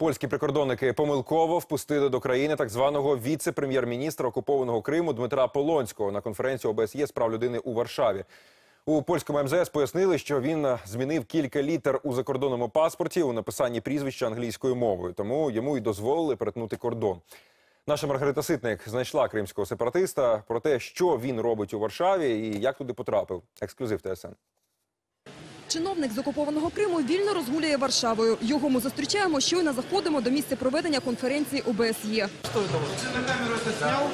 Польські прикордонники помилково впустили до країни так званого віце-прем'єр-міністра окупованого Криму Дмитра Полонського на конференцію ОБСЄ з прав людини у Варшаві. У польському МЗС пояснили, що він е, змінив кілька літер у закордонному паспорті у написанні прізвища англійською мовою, тому йому й дозволили перетнути кордон. Наша Маргарита Ситник знайшла кримського сепаратиста про те, що він робить у Варшаві і як туди потрапив. Ексклюзив ТСН. Чиновник з окупованого Криму вільно розгуляє Варшавою. Його ми зустрічаємо, щойно заходимо до місця проведення конференції ОБСЄ. Что это вот? Ты на камеру это снял?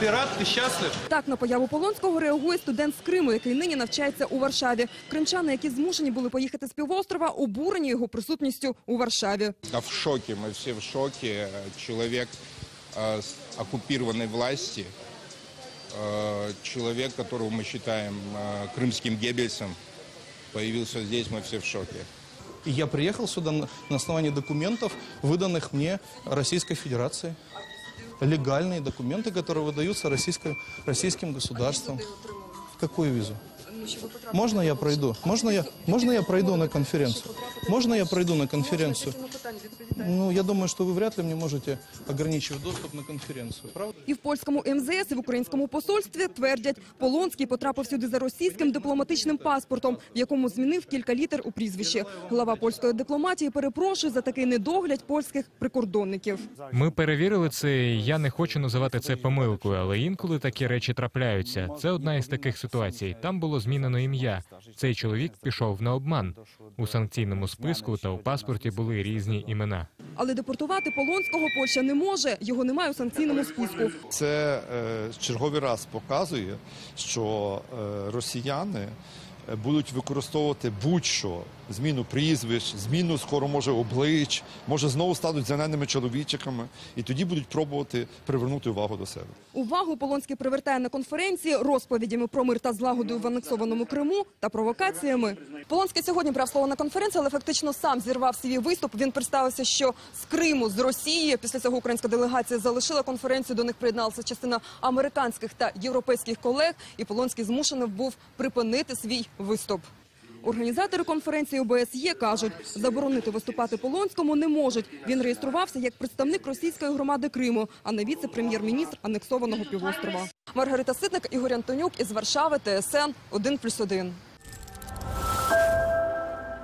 Ты рад, ты счастлив? Так на появу Полонського реагує студент з Криму, який нині навчається у Варшаві. Кримчани, які змушені були поїхати з півострова, обурені його присутністю у Варшаві. Да в шоке, мы все в шоке. Человек э, с оккупированной власти, э, человек, которого мы считаем э, крымским Геббельсом, Появился здесь, мы все в шоке. И я приехал сюда на основании документов, выданных мне Российской Федерацией. Легальные документы, которые выдаются российской, российским государством. Какую визу? Можно я пройду? Можно я, можно я пройду на конференцию? Можно я пройду на конференцию? Ну, я думаю, что вы вряд ли мне можете ограничивать доступ на конференцию, правда? І в польському МЗС, і в українському посольстві твердять, Полонський потрапив сюди за російським дипломатичним паспортом, в якому змінив кілька літер у прізвищі. Глава польської дипломатії перепрошує за такий недогляд польських прикордонників. Ми перевірили це. і Я не хочу називати це помилкою, але інколи такі речі трапляються. Це одна із таких ситуацій. Там було змінено ім'я. Цей чоловік пішов на обман. У санкційному списку та у паспорті були різні імена. Але депортувати Полонського Польща не може. Його немає у санкційному списку. Це е, черговий раз показує, що е, росіяни е, будуть використовувати будь-що зміну прізвищ, зміну скоро може облич, може знову стануть зеленими чоловічиками, і тоді будуть пробувати привернути увагу до себе. Увагу Полонський привертає на конференції розповідями про мир та злагоду в анексованому Криму та провокаціями. Полонський сьогодні брав слово на конференції, але фактично сам зірвав свій виступ. Він представився, що з Криму, з Росії. Після цього українська делегація залишила конференцію. До них приєдналася частина американських та європейських колег. І Полонський змушений був припинити свій виступ. Організатори конференції ОБСЄ кажуть, заборонити виступати Полонському не можуть. Він реєструвався як представник російської громади Криму, а не віце-прем'єр-міністр анексованого півострова. Маргарита Ситник, Ігор Антонюк із Варшави, ТСН 1+,1.